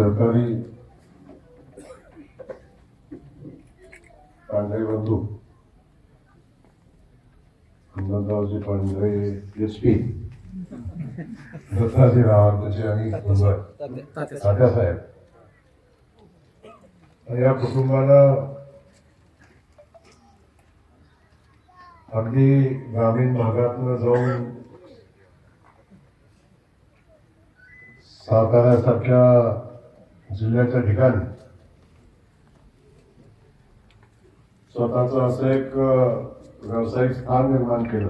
सहकारी पांढरे बंधू हनुमंतरावजी पांढरे एस पी दत्ताजीराव आर्दचे आणि तात्यासाहेब. या कुटुंबाला अगदी ग्रामीण भागातनं जाऊन साताऱ्यासारख्या जिल्ह्याच्या ठिकाणी. स्वतःच असं एक व्यावसायिक स्थान निर्माण केलं.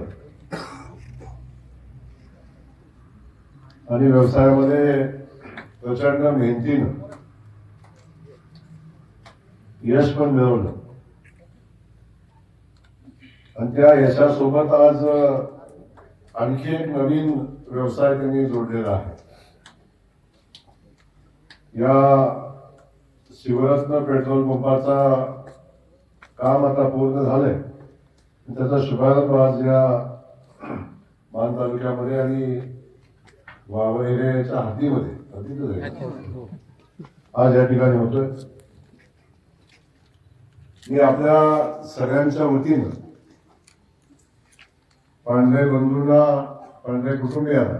आणि व्यवसायामध्ये प्रचंड मेहनतीनं यश पण मिळवलं. आणि त्या यशासोबत आज आणखी एक नवीन व्यवसाय त्यांनी जोडलेला आहे. या शिवरत्न पेट्रोल पंपाचा काम आता पूर्ण झालंय. त्याचा शुभारंभ आज या मान तालुक्यामध्ये आणि वावरेच्या हद्दीमध्ये हद्दीतच आज या ठिकाणी होतोय. मी आपल्या सगळ्यांच्या वतीनं पांढरे बंधूंना पांढरे कुटुंबियांना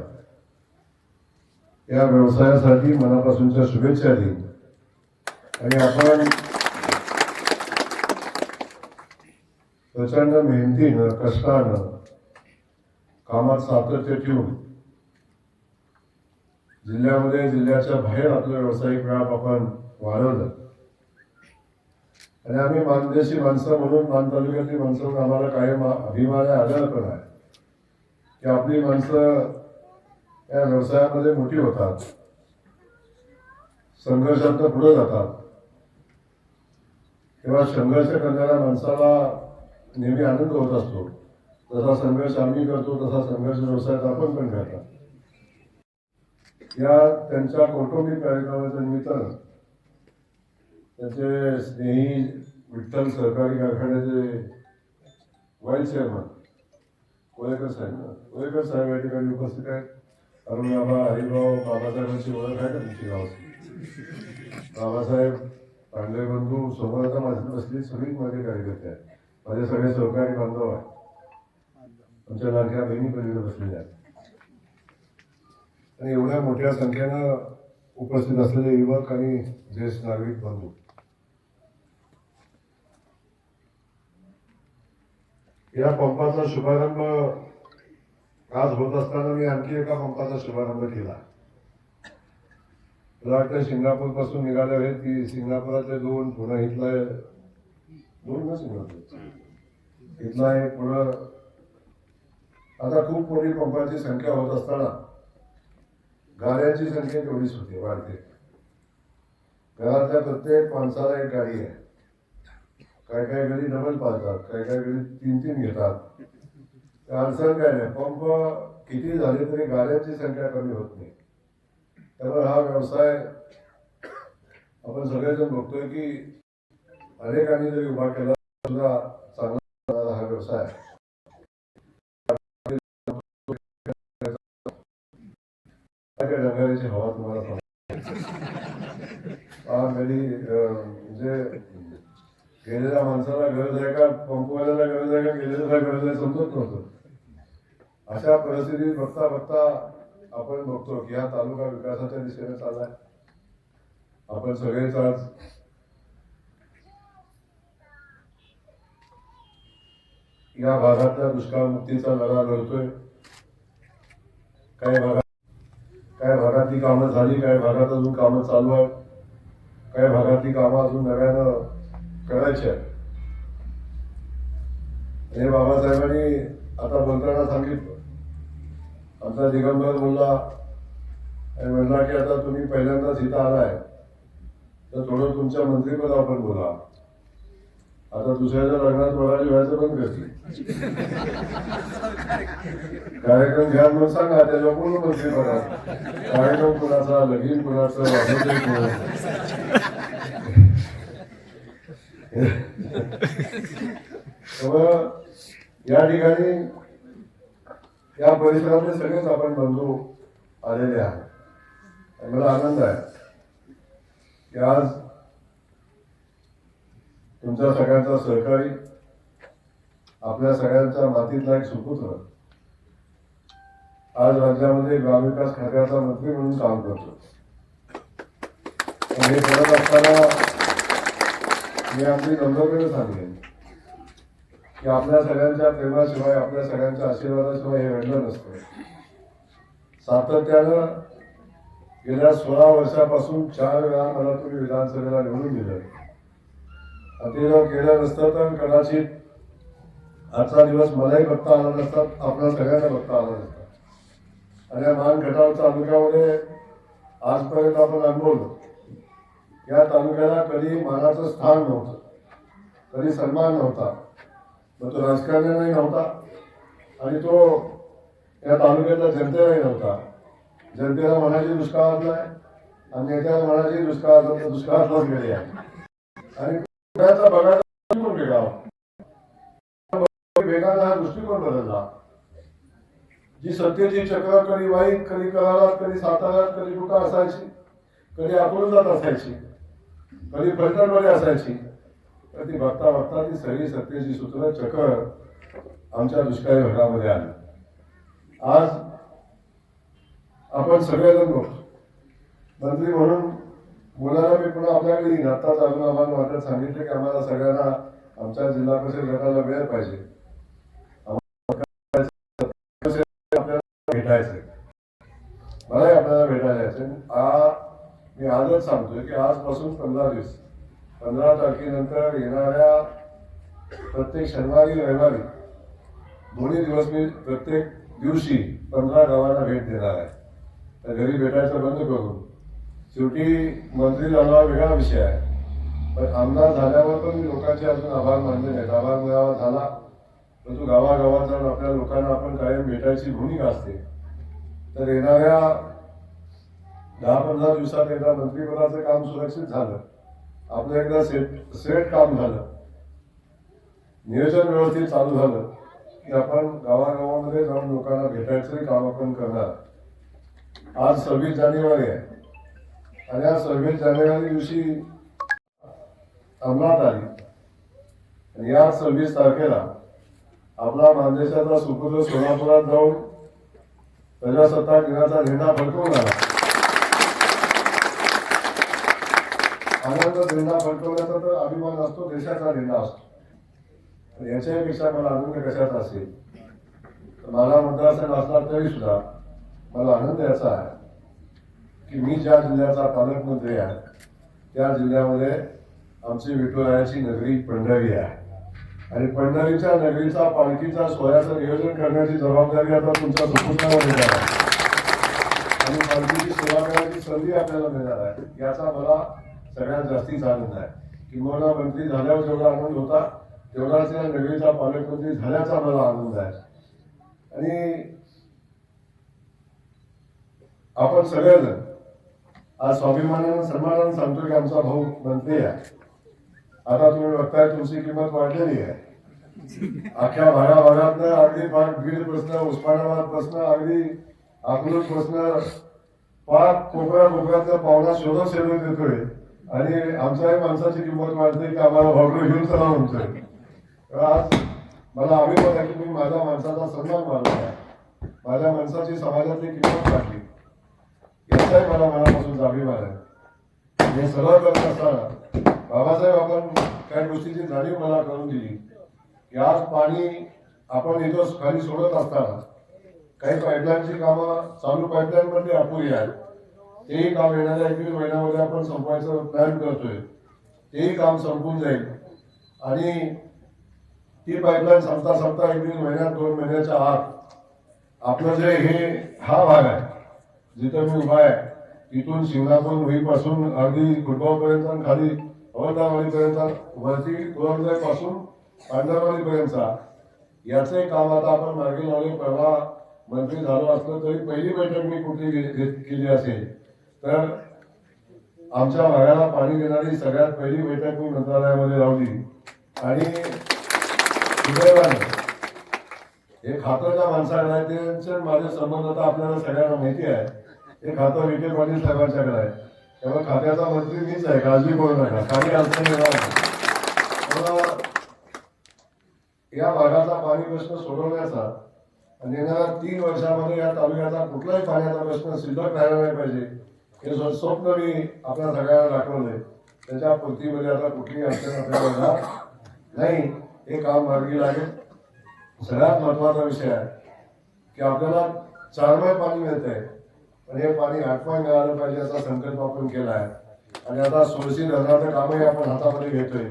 या व्यवसायासाठी मनापासूनच्या शुभेच्छा देईन. आणि आपण प्रचंड मेहनतीनं कष्टानं कामात सातत्य ठेवून जिल्ह्यामध्ये जिल्ह्याच्या बाहेर आपलं व्यावसायिक व्याप आपण वाढवलं. आणि आम्ही मानदेशी माणसं म्हणून मान तालुक्यातली माणसं म्हणून आम्हाला कायम अभिमान आहे आदर पण आहे. की आपली माणसं या व्यवसायामध्ये मोठी होतात. संघर्षात पुढे जातात. तेव्हा संघर्ष करणाऱ्या माणसाला नेहमी आनंद होत असतो. जसा संघर्ष आम्ही करतो तसा संघर्ष व्यवसायात आपण पण करतात. या त्यांच्या कौटुंबिक कार्यक्रमाच्या निमित्तानं त्यांचे स्नेही विठ्ठल सहकारी कारखान्याचे वाईस चेअरमन कोळेकर साहेब ना कोळेकर साहेब या ठिकाणी उपस्थित आहेत. अरुण बाबा हरिभाऊ बाबासाहेबांची ओळख आहे का तुमची गावाची बाबासाहेब पांढरे बंधू सोबत माझी बसली सगळी माझे कार्यकर्ते आहेत. माझे सगळे सहकारी बांधव आहेत. आमच्या लाडक्या बहिणी पलीकडे बसलेल्या आहेत. आणि एवढ्या मोठ्या संख्येनं उपस्थित असलेले युवक आणि ज्येष्ठ नागरिक बंधू. या पंपाचा शुभारंभ आज होत असताना मी आणखी एका पंपाचा शुभारंभ केला. मला वाटतं सिंगापूरपासून निघाले आहेत की सिंगापुरातले दोन पुन्हा इथला दोन ना सिंगापूर इथला एक पुढं. आता खूप मोठी पंपाची संख्या होत असताना गाड्यांची संख्या तेवढीच होती वाढते. घरातल्या प्रत्येक माणसाला एक गाडी आहे. काय काय घरी डबल पाळतात काय काय घरी तीन तीन घेतात. अडचण काय नाही पंप किती झाले तरी गाड्यांची संख्या कमी होत नाही. त्यामुळे हा व्यवसाय आपण सगळेजण बघतोय की अनेकांनी जरी उभा केला सुद्धा चांगला हा व्यवसाय काय हवा तुम्हाला म्हणजे गेलेल्या माणसाला गरज आहे का? पंपवाल्याला गरज आहे का? गेलेल्याला गरज आहे समजत नव्हतं. अशा परिस्थितीत बघता बघता आपण बघतो की हा तालुका विकासाच्या दिशेने चाललाय. आपण सगळेच आज या भागातल्या दुष्काळमुक्तीचा लढा लढतोय. काही भागात काही भागातली कामं झाली काही भागात अजून कामं चालू आहेत? काही भागातली कामं अजून नव्यानं करायची आहेत? आणि बाबासाहेबांनी आता मंत्र्यांना सांगितलं. आमचा दिगंबर बोलला आणि म्हणला की आता तुम्ही पहिल्यांदाच इथं आलाय तर थोडं तुमच्या मंत्रिपदावर पण बोला. आता दुसऱ्याच्या लग्नात वराजी व्हायचं पण कसली कार्यक्रम घ्या मग सांगा त्याच्या पूर्ण मंत्रिपदात कार्यक्रम कुणाचा लगीन कुणाचं त्यामुळं या ठिकाणी या परिसरातले सगळेच आपण बंधू आलेले आहे मला आनंद आहे की आज तुमच्या सगळ्यांचा सहकारी आपल्या सगळ्यांच्या मातीतला एक सुपुत्र आज राज्यामध्ये ग्रामविकास खात्याचा मंत्री म्हणून काम करतो. हे करत असताना मी आपली नम्रतेने सांगेन की आपल्या सगळ्यांच्या प्रेमाशिवाय आपल्या सगळ्यांच्या आशीर्वादाशिवाय हे घडलं नसतं. सातत्यानं गेल्या सोळा वर्षापासून चार वेळा मला तुम्ही विधानसभेला निवडून दिलं. आणि केलं नसतं तर कदाचित आजचा दिवस मलाही बघता आला नसता आपल्या सगळ्यांना बघता आला नसता. आणि या मान खटाव तालुक्यामध्ये आजपर्यंत आपण अनुभवलं. या तालुक्याला कधी मानाचं स्थान नव्हतं कधी सन्मान नव्हता. मग तो राजकारण्यालाही नव्हता. आणि तो या तालुक्यातल्या जनतेलाही नव्हता. जनतेला मनाची दुष्काळातला आहे आणि नेत्याला मनाची दुष्काळात दुष्काळातलाच गेले. आहे आणि पुण्याचा बघायचा दृष्टिकोन वेगळा वेगाने हा दृष्टिकोन बदलला. जी सत्तेची चक्र कधी वाईट कधी करारात कधी साताऱ्यात कधी कुठं असायची कधी अकलूजात असायची कधी फलटणमध्ये असायची तर ती बघता बघता ती सगळी सत्तेची सूत्र चक्र आमच्या दुष्काळी भागामध्ये आली. आज आपण सगळेजण मंत्री म्हणून मुलाला मी पुन्हा आपल्याकडे येईन. आत्ताच अजून आम्हाला वाटत सांगितलं की आम्हाला सगळ्यांना आमच्या जिल्हा परिषद गटाला वेळ पाहिजे. आम्हाला आपल्याला मलाही आपल्याला भेटायला मी आजच सांगतोय की आजपासून पंधरा दिवस पंधरा तारखेनंतर येणाऱ्या प्रत्येक शनिवारी रविवारी दोन्ही दिवस मी प्रत्येक दिवशी पंधरा गावांना भेट देणार आहे. तर घरी भेटायचं बंद करून शेवटी मंत्री झाला वेगळा विषय आहे. पण आमदार झाल्यावर पण मी लोकांचे अजून आभार मानले नाहीत. आभार मिळावा झाला परंतु गावागावात जाऊन आपल्या लोकांना आपण कायम भेटायची भूमिका असते. तर येणाऱ्या दहा पंधरा दिवसात एकदा मंत्रिपदाचं काम सुरक्षित झालं. आपलं एकदा सेट सेट काम झालं. नियोजन व्यवस्थित चालू झालं की आपण गावागावामध्ये जाऊन लोकांना भेटायचंही काम आपण करणार. आज सव्वीस जानेवारी आहे. आणि आज सव्वीस जानेवारी दिवशी अंमलात आली. आणि या सव्वीस तारखेला आपला मानदेशाचा सुपुत्र सोलापुरात जाऊन प्रजासत्ताक दिनाचा झेंडा फडकवून आला. आनंद झेंडा फडकवण्याचा तर अभिमान असतो देशाचा झेंडा असतो. याच्यापेक्षा मला आनंद कशाचा असेल? तर मला मतदारसंघ असला तरी सुद्धा मला आनंद याचा आहे की मी ज्या जिल्ह्याचा पालकमंत्री आहे त्या जिल्ह्यामध्ये आमची विठुरायाची नगरी पंढरी आहे. आणि पंढरीच्या नगरीचा पालखीचा सोयाचं नियोजन करण्याची जबाबदारी आता तुमच्या सुपुत्रावर येणार आहे. आणि पालखीची सेवा करण्याची संधी आपल्याला मिळणार आहे याचा मला सगळ्यात जास्तीचा आनंद आहे. किंवा मंत्री झाल्यावर जेवढा आनंद होता तेवढाच या नगरीचा पालकमंत्री झाल्याचा मला आनंद आहे. आणि आपण सगळेजण आज स्वाभिमानानं सन्मानानं सांगतो की आमचा भाऊ मंत्री आहे. आता तुम्ही बघताय तुमची किंमत वाढलेली आहे. अख्ख्या भागा भागात अगदी फार बीड प्रश्न उस्मानाबाद प्रश्न अगदी अकलूज प्रश्न पाक कोपऱ्या कोकणातला पावना शोधत शोधत येतोय. आणि आमच्याही माणसाची किंमत वाढते की आम्हाला भाऊ घेऊन चला म्हणतोय तर आज मला अभिमान आहे की मी माझ्या माणसाचा सन्मान मानला आहे. माझ्या माणसाची समाजातली किंमत वाढली. याचाही मला मनापासून अभिमान आहे. हे सगळं करत असताना बाबासाहेब आपण काही गोष्टीची जाणीव मला करून दिली. की आज पाणी आपण इथं खाली सोडत असताना काही पाईपलाईनची कामं चालू पाईपलाईन मध्ये अपुरी आहेत. ते काम येणाऱ्या एकवीस महिन्यामध्ये आपण संपवायचं प्लॅन करतोय. तेही काम संपून जाईल. आणि ती पाईपलाईन संपता संपता एकवीस महिन्यात दोन महिन्याच्या आत आपलं जे हे हा भाग आहे जिथं मी उभा आहे इथून शिवनापूर होईपासून अगदी गुडगावपर्यंत आणि खाली हवलदारवाडीपर्यंत वरती गोरंजाई पासून पांढरवाडीपर्यंतचा याचे काम आता आपण मार्गी लावले परवा मंत्री झालो असलं तरी पहिली बैठक मी कुठली घे- केली असेल. तर आमच्या भागाला पाणी देणारी सगळ्यात पहिली बैठक मी मंत्रालयामध्ये लावली. आणि सुदैवाने हे खातं ज्या माणसाकडे आहे त्यांचे माझे संबंध आता आपल्याला सगळ्यांना माहिती आहे. हे खातं विखे पाटील साहेबांच्याकडे आहे. त्यामुळे खात्याचा मंत्री मीच आहे काळजी करू नका काही अडचण येणार या भागाचा पाणी प्रश्न सोडवण्याचा आणि येणाऱ्या तीन वर्षामध्ये या तालुक्याचा कुठलाही पाण्याचा प्रश्न शिल्लक राहिला नाही पाहिजे. हे स्वप्न मी आपल्या सगळ्यांना दाखवलंय त्याच्या पूर्तीमध्ये आता कुठलीही अडचण आपल्याला नाही. हे काम मार्गी लागेल. सगळ्यात महत्त्वाचा विषय आहे की आपल्याला चारमय पाणी मिळत आहे पण हे पाणी आठमाय मिळालं पाहिजे असा संकल्प आपण केला आहे. आणि आता सोळशी धरणाचं कामही आपण हातामध्ये घेतोय.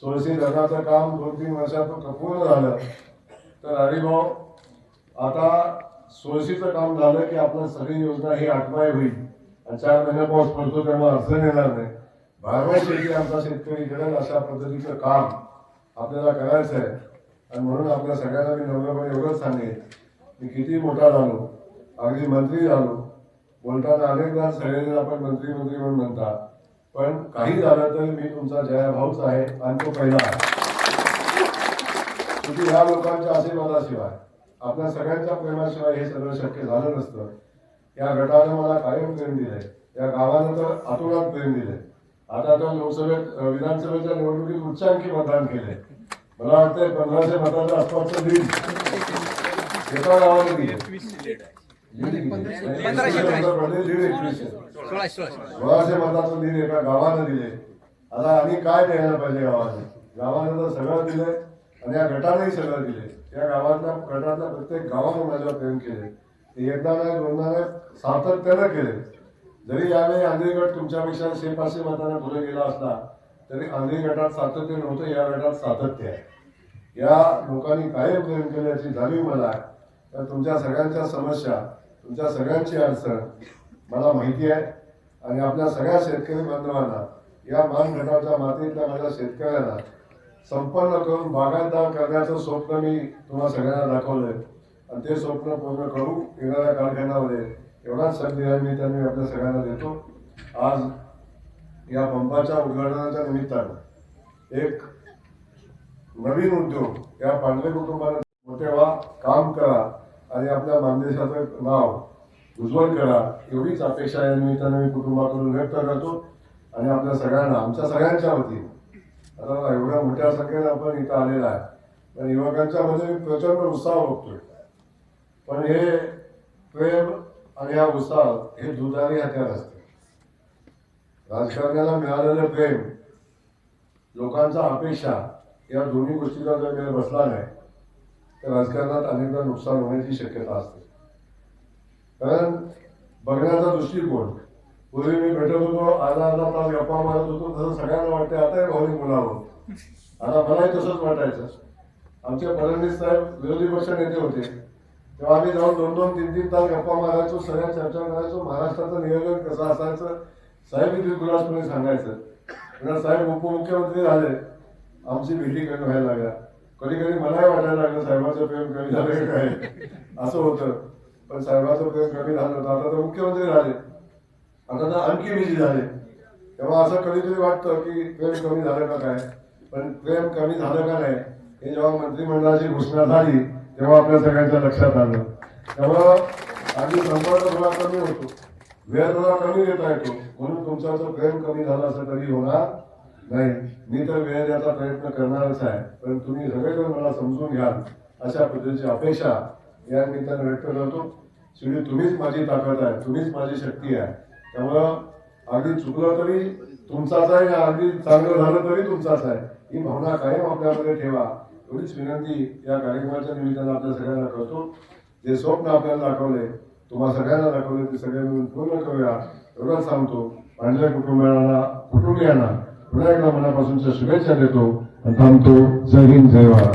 सोळशी धरणाचं काम दोन तीन वर्षात पूर्ण झालं. तर हरिभाऊ आता सोळशीचं काम झालं की आपलं सगळी योजना ही आठमाय होईल. आणि चार महिने पाऊस पडतो त्यामुळे अडचण येणार नाही. बारमाही शेती आमचा शेतकरी करेल अशा पद्धतीचं काम आपल्याला करायचं आहे आणि म्हणून आपल्या सगळ्यांना मी नम्रपणे एवढंच सांगेन मी किती मोठा झालो अगदी मंत्री झालो. बोलताना अनेकदा सगळेजण आपण मंत्री मंत्री म्हणून म्हणता पण काही झालं तरी मी तुमचा जयाभाऊच आहे आणि तो पहिला आहे. तुम्ही ह्या लोकांच्या आशीर्वादाशिवाय आपल्या सगळ्यांच्या प्रेमाशिवाय हे सगळं शक्य झालं नसतं. या गटाने मला कायम प्रेम दिलंय. या गावानं तर आतोनात प्रेम दिलंय. आता तर लोकसभेत विधानसभेच्या निवडणुकीत उच्चांकी मतदान केलंय. मला वाटतंय पंधराशे मताच्या आसपासचं लीड एका गावाने दिले सोळाशे मताचं लीड एका गावानं दिले आता आणि काय द्यायला पाहिजे गावाने? गावानं तर सगळं दिलंय आणि या गटानेही सगळं दिले या गावातल्या गटातल्या प्रत्येक गावानं माझ्यावर प्रेम केले एकदा नाही दोनदा नाही सातत्यानं केले. जरी यावेळी आंध्री गट तुमच्यापेक्षा शे पाचशे मताने पुढे गेला असला तरी आंध्री गटात सातत्य नव्हतं या गटात सातत्य आहे. या लोकांनी कायम प्रेम केल्याची जाणीव मला तर तुमच्या सगळ्यांच्या समस्या तुमच्या सगळ्यांची अडचण मला माहिती आहे. आणि आपल्या सगळ्या शेतकरी बांधवांना या मान गटाच्या मातीतल्या माझ्या शेतकऱ्यांना संपन्न करून बागायतदार करण्याचं स्वप्न मी तुम्हाला सगळ्यांना दाखवलंय. आणि ते स्वप्न पूर्ण करू येणाऱ्या कारखान्यामध्ये एवढाच संधी आहे मी त्यांनी आपल्या सगळ्यांना देतो. आज या पंपाच्या उद्घाटनाच्या निमित्तानं एक नवीन उद्योग या पांढरे कुटुंबाला मोठे व्हा काम करा आणि आपल्या मानदेशाचं नाव उज्ज्वल करा एवढीच अपेक्षा या निमित्तानं मी कुटुंबाकडून व्यक्त करतो. आणि आपल्या सगळ्यांना आमच्या सगळ्यांच्या वतीने आता एवढ्या मोठ्या संख्येने आपण इथं आलेला आहे. पण युवकांच्या मध्ये मी प्रचंड उत्साह बघतोय पण हे प्रेम आणि हा उत्साह हे दुधारी हत्यार असते. राजकारण्याला मिळालेलं प्रेम लोकांचा अपेक्षा या दोन्ही गोष्टीचा जर वेळ बसला नाही तर राजकारणात अनेकदा नुकसान होण्याची शक्यता असते. कारण बघण्याचा दृष्टिकोन पूर्वी मी भेटत होतो आला अर्धा तास गप्पा मारत होतो तसं सगळ्यांना वाटते आताही भावनिक मुलावर आता मलाही तसंच वाटायचं. आमचे फडणवीस साहेब विरोधी पक्ष नेते होते. तेव्हा आम्ही जाऊन दोन दोन तीन तीन तास गप्पा मारायचो सगळ्या चर्चा करायचो. महाराष्ट्राचं नियोजन कसं असायचं? साहेब इथे गुलासपणे सांगायचं. साहेब उपमुख्यमंत्री झाले. आमची भीती कमी व्हायला लागल्या. कधी कधी मलाही वाटायला लागलं साहेबांचं प्रेम कमी झालं काय? असं होतं. पण साहेबाचं प्रेम कमी झालं होतं. आता तर मुख्यमंत्री झाले. आता तर आणखी बिझी झाले. तेव्हा असं कधीतरी वाटतं की प्रेम कमी झालं का काय? पण प्रेम कमी झालं का नाही? हे जेव्हा मंत्रिमंडळाची घोषणा झाली तेव्हा आपल्या सगळ्यांच्या लक्षात आलं. तेव्हा आधी संपर्क थोडा कमी होतो. वेळ थोडा कमी देता येतो. म्हणून तुमचा जो प्रेम कमी झाला असं कधी होणार नाही. मी तर वेळ द्यायचा प्रयत्न करणारच आहे. पण तुम्ही सगळेजण मला समजून घ्याल अशा पद्धतीची अपेक्षा या निमित्तानं व्यक्त करतो. शेवटी तुम्हीच माझी ताकद आहे. तुम्हीच माझी शक्ती आहे. त्यामुळं अगदी चुकलं तरी तुमचाच आहे अगदी चांगलं झालं तरी तुमचाच आहे. ही भावना कायम आपल्यामध्ये ठेवा. एवढीच विनंती या कार्यक्रमाच्या निमित्तानं आपल्या सगळ्यांना करतो जे स्वप्न आपल्याला दाखवले तुम्हाला सगळ्यांना दाखवले ते सगळे मिळून पूर्ण करूया एवढंच सांगतो. पांढऱ्या कुटुंबियांना कुटुंबियांना पुन्हा एकदा मनापासूनच्या शुभेच्छा देतो. आणि थांबतो. जय हिंद जय भारत.